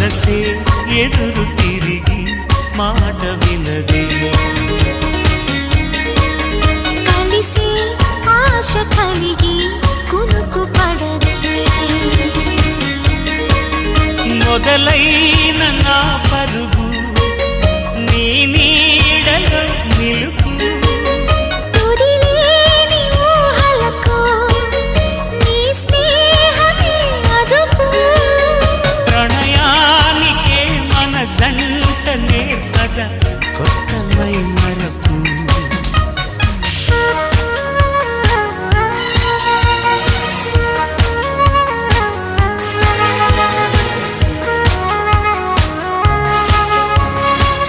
మనసే ఎదురు తిరిగి మాట వినదే. కలిసి ఆశ కలిగి కునుకు పడదే మొదలైన నా Korkmayın